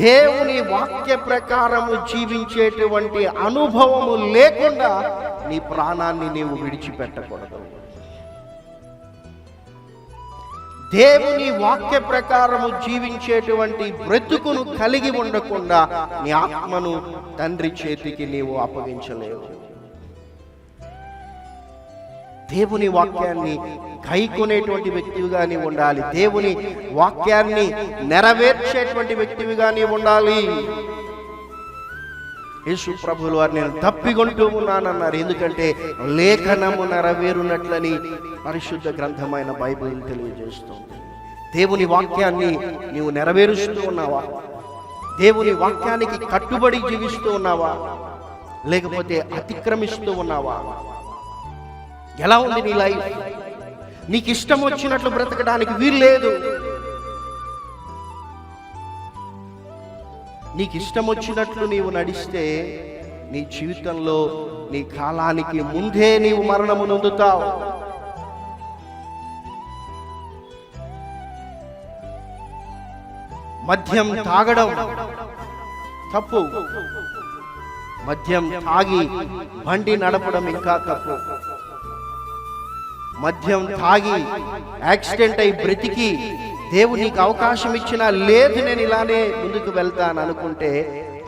దేవుని వాక్య ప్రకారము జీవించేటువంటి అనుభవము లేకుండా నీ ప్రాణాన్ని నీవు విడిచిపెట్టకూడదు. దేవుని వాక్య ప్రకారము జీవించేటువంటి బ్రతుకును కలిగి ఉండకుండా నీ ఆత్మను తండ్రి చేతికి నీవు అప్పగించలేవు. దేవుని వాక్యాన్ని కైకొనేటువంటి వ్యక్తివిగా నీవు ఉండాలి. దేవుని వాక్యాన్ని నెరవేర్చేటువంటి వ్యక్తివిగా నీవు ఉండాలి. యేసు ప్రభులు వారు నేను తప్పికొంటూ ఉన్నానన్నారు. ఎందుకంటే లేఖనము నెరవేరునట్లని పరిశుద్ధ గ్రంథమైన బైబిల్ తెలియజేస్తుంది దేవుని వాక్యాన్ని నీవు నెరవేరుస్తూ ఉన్నావా? దేవుని వాక్యానికి కట్టుబడి జీవిస్తూ ఉన్నావా? లేకపోతే అతిక్రమిస్తూ ఉన్నావా? ఎలా ఉంది నీ లైఫ్? నీకు ఇష్టం వచ్చినట్లు బ్రతకడానికి వీలు లేదు నీకు ఇష్టం వచ్చినట్లు నీవు నడిస్తే నీ జీవితంలో నీ కాలానికి ముందే నీవు మరణము నొందుతావు. మద్యం తాగడం తప్పు. మద్యం తాగి బండి నడపడం ఇంకా తప్పు. మద్యం తాగి యాక్సిడెంట్ అయి బ్రతికి దేవుడు నీకు అవకాశం ఇచ్చినా లేదు నేను ఇలానే ముందుకు వెళ్తాను అనుకుంటే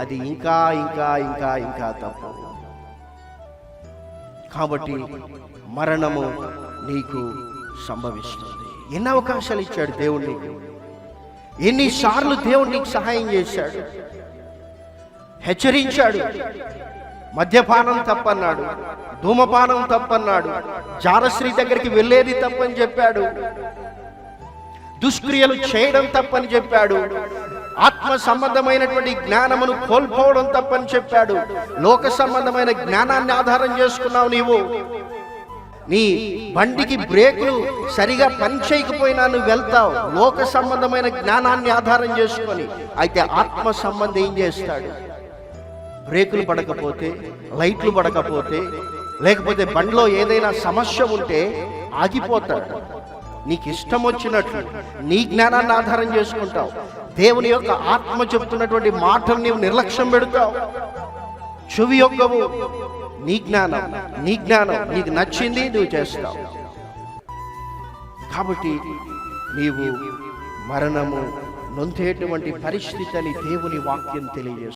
అది ఇంకా ఇంకా ఇంకా ఇంకా తప్పు. కాబట్టి మరణము నీకు సంభవిస్తుంది. ఎన్ని అవకాశాలు ఇచ్చాడు దేవుడు నీకు ఎన్నిసార్లు దేవుడు నీకు సహాయం చేశాడు? హెచ్చరించాడు. మద్యపానం తప్పన్నాడు. ధూమపానం తప్పన్నాడు. జారశ్రీ దగ్గరికి వెళ్ళేది తప్పని చెప్పాడు. దుష్క్రియలు చేయడం తప్పని చెప్పాడు. ఆత్మ సంబంధమైనటువంటి జ్ఞానమును కోల్పోవడం తప్పని చెప్పాడు. లోక సంబంధమైన జ్ఞానాన్ని ఆధారం చేసుకున్నావు నీవు. నీ బండికి బ్రేకులు సరిగా పనిచేయకపోయినా నువ్వు వెళ్తావు. లోక సంబంధమైన జ్ఞానాన్ని ఆధారం చేసుకొని. అయితే ఆత్మ సంబంధం ఏం చేస్తాడు? బ్రేకులు పడకపోతే లైట్లు పడకపోతే లేకపోతే బండిలో ఏదైనా సమస్య ఉంటే ఆగిపోతాడు. నీకు ఇష్టం వచ్చినట్లు నీ జ్ఞానాన్ని ఆధారం చేసుకుంటావు. దేవుని యొక్క ఆత్మ చెప్తున్నటువంటి మాటలు నీవు నిర్లక్ష్యం పెడతావు. చెవి యొక్కవు నీ జ్ఞానం నీ జ్ఞానం నీకు నచ్చింది నువ్వు చేస్తావు. కాబట్టి నీవు మరణము నొందేటువంటి పరిస్థితి అని దేవుని వాక్యం తెలియజేస్తుంది.